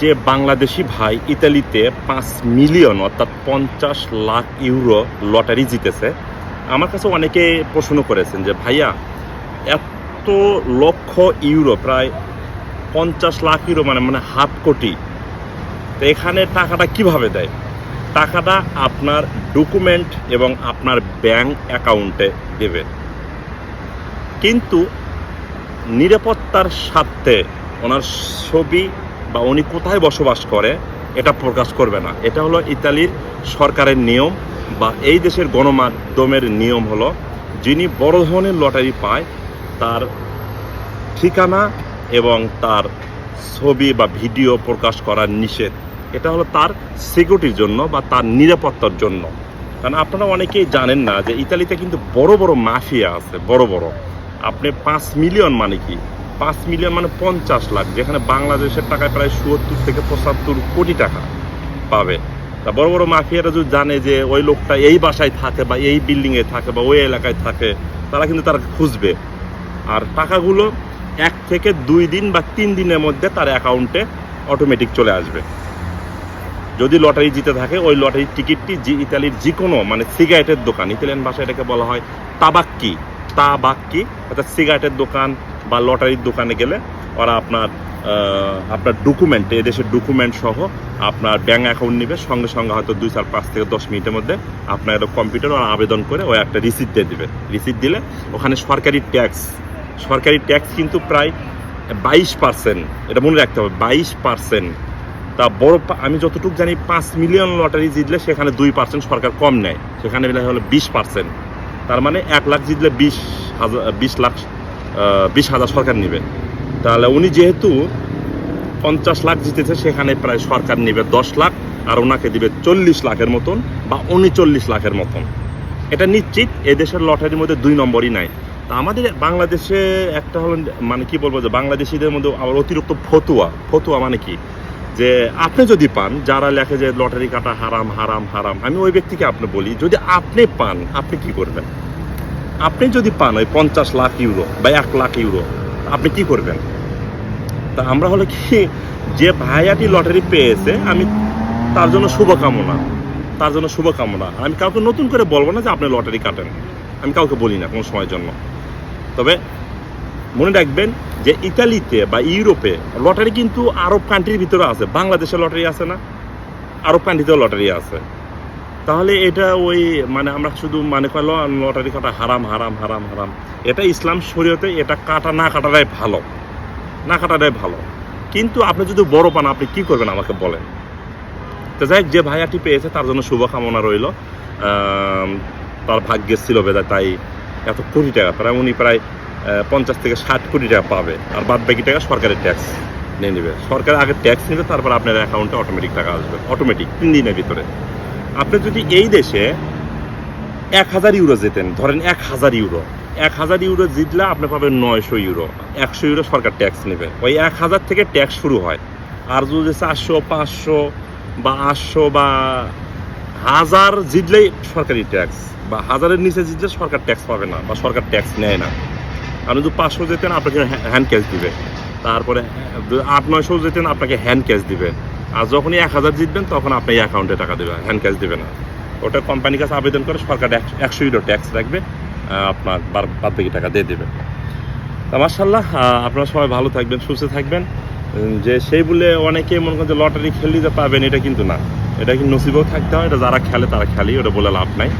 যে বাংলাদেশি ভাই ইতালিতে পাঁচ মিলিয়ন, অর্থাৎ পঞ্চাশ লাখ ইউরো লটারি জিতেছে, আমার কাছে অনেকে প্রশ্ন করেছেন যে, ভাইয়া, এত লক্ষ ইউরো, প্রায় পঞ্চাশ লাখ ইউরো মানে মানে হাফ কোটি, তো এখানে টাকাটা কীভাবে দেয়? টাকাটা আপনার ডকুমেন্ট এবং আপনার ব্যাংক অ্যাকাউন্টে দেবে। কিন্তু নিরাপত্তার স্বার্থে ওনার ছবি বা উনি কোথায় বসবাস করে, এটা প্রকাশ করবে না। এটা হলো ইতালির সরকারের নিয়ম বা এই দেশের গণমাধ্যমের নিয়ম হলো, যিনি বড় ধরনের লটারি পায়, তার ঠিকানা এবং তার ছবি বা ভিডিও প্রকাশ করার নিষেধ। এটা হলো তার সিকিউরিটির জন্য বা তার নিরাপত্তার জন্য। কারণ আপনারা অনেকেই জানেন না যে ইতালিতে কিন্তু বড় বড় মাফিয়া আছে, বড় বড়। আপনি পাঁচ মিলিয়ন মানে কি? পাঁচ মিলিয়ন মানে পঞ্চাশ লাখ, যেখানে বাংলাদেশের টাকায় প্রায় সত্তর থেকে পঁচাত্তর কোটি টাকা পাবে। তা বড় বড় মাফিয়ারা যদি জানে যে ওই লোকটা এই বাসায় থাকে বা এই বিল্ডিংয়ে থাকে বা ওই এলাকায় থাকে, তারা কিন্তু তারা খুঁজবে। আর টাকাগুলো এক থেকে দুই দিন বা তিন দিনের মধ্যে তার অ্যাকাউন্টে অটোমেটিক চলে আসবে। যদি লটারি জিতে থাকে, ওই লটারির টিকিটটি জি, ইতালির যে কোনো মানে সিগারেটের দোকান, ইতালিয়ান ভাষায় এটাকে বলা হয় তাবাক্কি তাবাক্কি, অর্থাৎ সিগারেটের দোকান বা লটারির দোকানে গেলে ওরা আপনার আপনার ডকুমেন্ট এদেশের ডকুমেন্ট সহ আপনার ব্যাঙ্ক অ্যাকাউন্ট নেবে। সঙ্গে সঙ্গে হয়তো দুই চার পাঁচ থেকে দশ মিনিটের মধ্যে আপনার কম্পিউটার ওরা আবেদন করে ওই একটা রিসিপ্ট দিয়ে দেবে। রিসিপ্ট দিলে ওখানে সরকারি ট্যাক্স সরকারি ট্যাক্স কিন্তু প্রায় বাইশ পার্সেন্ট এটা মনে রাখতে হবে, বাইশ পার্সেন্ট তা বড় আমি যতটুকু জানি পাঁচ মিলিয়ন লটারি জিতলে সেখানে দুই পার্সেন্ট সরকার কম নেয়। সেখানে হলো বিশ পার্সেন্ট তার মানে এক লাখ জিতলে বিশ হাজার, বিশ লাখ বিশ হাজার সরকার নেবে। তাহলে উনি যেহেতু পঞ্চাশ লাখ জিতেছে, সেখানে প্রায় সরকার নেবে দশ লাখ আর ওনাকে দিবে চল্লিশ লাখের মতন বা উনচল্লিশ লাখের মতন। এটা নিশ্চিত এদেশের লটারির মধ্যে দুই নম্বরই নাই। তা আমাদের বাংলাদেশে একটা হলো মানে কি বলব যে বাংলাদেশিদের মধ্যে আবার অতিরিক্ত ফতুয়া। ফতুয়া মানে কি? যে আপনি যদি পান, যারা লেখে যে লটারি কাটা হারাম হারাম হারাম, আমি ওই ব্যক্তিকে আপনি বলি, যদি আপনি পান, আপনি কি করবেন? আপনি যদি পান ওই পঞ্চাশ লাখ ইউরো বা এক লাখ ইউরো, আপনি কি করবেন? তা আমরা হলো কি, যে ভাইয়াটি লটারি পেয়েছে, আমি তার জন্য শুভকামনা, তার জন্য শুভকামনা। আমি কাউকে নতুন করে বলব না যে আপনি লটারি কাটেন। আমি কাউকে বলি না কোনো সময়ের জন্য। তবে মনে রাখবেন যে ইতালিতে বা ইউরোপে লটারি কিন্তু আরব কান্ট্রির ভিতরে আছে বাংলাদেশে লটারি আছে না? আরব কান্ট্রিতেও লটারি আছে। তাহলে এটা ওই মানে আমরা শুধু মানে কয় ল- লটারি কাটা, হারাম হারাম হারাম হারাম। এটা ইসলাম শরীয়তে এটা কাটা, না কাটাটাই ভালো। না কাটাটাই ভালো। কিন্তু আপনি যদি বড় পান, আপনি কি করবেন আমাকে বলেন? তো যাই যে ভাইয়াটি পেয়েছে, তার জন্য শুভকামনা রইল। তার ভাগ্যে ছিল বেদা, তাই এত কোটি টাকা, প্রায় উনি প্রায় পঞ্চাশ থেকে ষাট কোটি টাকা পাবে। আর বাদ বাকি টাকা সরকারের ট্যাক্স নিয়ে নেবে। সরকার আগে ট্যাক্স নেবে, তারপর আপনার অ্যাকাউন্টে অটোমেটিক টাকা আসবে অটোমেটিক তিন দিনের ভিতরে। আপনি যদি এই দেশে এক হাজার ইউরো যেতেন ধরেন এক হাজার ইউরো, এক হাজার ইউরো জিতলে আপনি পাবেন নয়শো ইউরো, একশো ইউরো সরকার ট্যাক্স নেবে। ওই এক হাজার থেকে ট্যাক্স শুরু হয়। আর যদি চারশো, পাঁচশো বা আটশো বা হাজার জিতলেই সরকারি ট্যাক্স বা হাজারের নিচে জিতলে সরকার ট্যাক্স পাবে না, বা সরকার ট্যাক্স নেয় না। আপনি যদি পাঁচশো যেতেন আপনাকে হ্যান্ড ক্যাশ দিবে। তারপরে আট, নয়শো যেতেন আপনাকে হ্যান্ড ক্যাশ দিবে। আর যখনই এক হাজার জিতবেন, তখন আপনি অ্যাকাউন্টে টাকা দেবে হ্যান্ড ক্যাশ দিবে না ওটা কোম্পানির কাছে আবেদন করে সরকার একশো- ইউরো ট্যাক্স রাখবে আপনার বাদ বাকি টাকা দিয়ে দেবে তা মার্শাল্লাহ আপনারা সবাই ভালো থাকবেন, সুস্থ থাকবেন। যে সেই বলে অনেকে মনে করেন যে লটারি খেললে যে পাবেন, এটা কিন্তু না। এটা কিন্তু নসিবেও থাকতে হয়, এটা যারা খেলে তারা খেলেই, ওটা বলে লাভ নাই।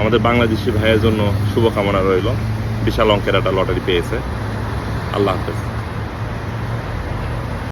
আমাদের বাংলাদেশি ভাইয়ের জন্য শুভকামনা রইল। বিশাল অঙ্কের একটা লটারি পেয়েছে। আল্লাহ হাফেজ।